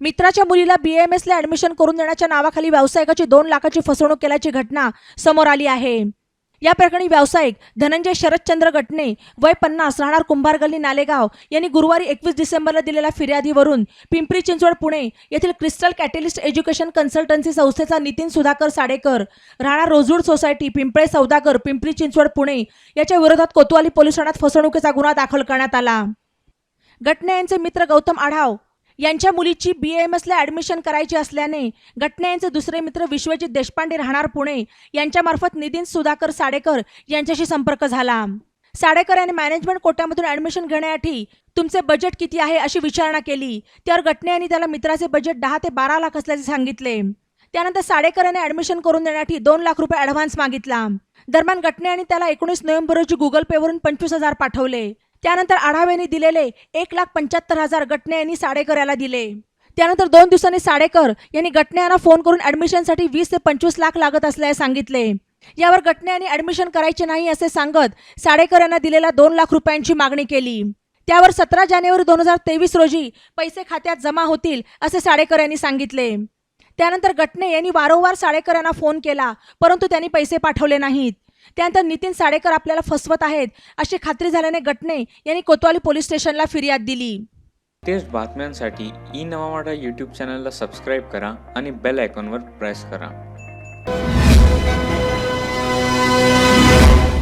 मित्राच्या मुलीला बीएमएसला ऍडमिशन करून देण्याच्या नावाखाली व्यावसायिकाची दोन लाखाची फसवणूक केल्याची घटना समोर आली आहे. या प्रकरणी व्यावसायिक धनंजय शरदचंद्र गटणे वय पन्नास राहणार कुंभार गल्ली नालेगाव यांनी गुरुवारी एकवीस डिसेंबरला दिलेल्या फिर्यादीवरून पिंपरी चिंचवड पुणे येथील क्रिस्टल कॅटलिस्ट एज्युकेशन कन्सल्टन्सी संस्थेचा नितीन सुधाकर साडेकर राहणार रोजूड सोसायटी पिंपळे सौदागर पिंपरी चिंचवड पुणे याच्या विरोधात कोतवाली पोलीस ठाण्यात फसवणुकीचा गुन्हा दाखल करण्यात आला. गटणे यांचे मित्र गौतम आढाव यांच्या मुलीची बी एम एसला ॲडमिशन करायची असल्याने घटने यांचे दुसरे मित्र विश्वजित देशपांडे राहणार पुणे. यांच्यामार्फत नितीन सुधाकर साडेकर यांच्याशी संपर्क झाला. साडेकर यांनी मॅनेजमेंट कोट्यामधून ॲडमिशन घेण्यासाठी तुमचे बजेट किती आहे अशी विचारणा केली. त्यावर घटने यांनी त्याला मित्राचे बजेट दहा ते बारा लाख असल्याचे सांगितले. त्यानंतर साडेकर यांनी ॲडमिशन करून देण्यासाठी दोन लाख रुपये ॲडव्हान्स मागितला. दरम्यान घटने यांनी त्याला एकोणीस नोव्हेंबर रोजी गुगल पेवरून पंचवीस हजार पाठवले. त्यानंतर आढाव यांनी दिलेले एक लाख पंच्याहत्तर हजार गटणे यांनी साडेकर याला दिले. त्यानंतर दोन दिवसांनी साडेकर यांनी गटणे यांना फोन करून ऍडमिशनसाठी वीस ते पंचवीस लाख लागत असल्याचे सांगितले. यावर गटणे यांनी ऍडमिशन करायचे नाही असे सांगत साडेकर यांना दिलेल्या दोन लाख रुपयांची मागणी केली. त्यावर सतरा जानेवारी दोन हजार तेवीस रोजी पैसे खात्यात जमा होतील असे साडेकर यांनी सांगितले. त्यानंतर गटणे यांनी वारंवार साडेकर यांना फोन केला परंतु त्यांनी पैसे पाठवले नाहीत. त्यानंतर नितीन साडेकर आपल्याला फसवत आहेत. अशी खात्री झाल्याने गटणे यांनी कोतवाली पोलीस स्टेशनला फिर्याद दिली. तेच बातम्यांसाठी ई नवा मराठा यूट्यूब चॅनलला सबस्क्राईब करा आणि बेल आयकॉनवर प्रेस करा.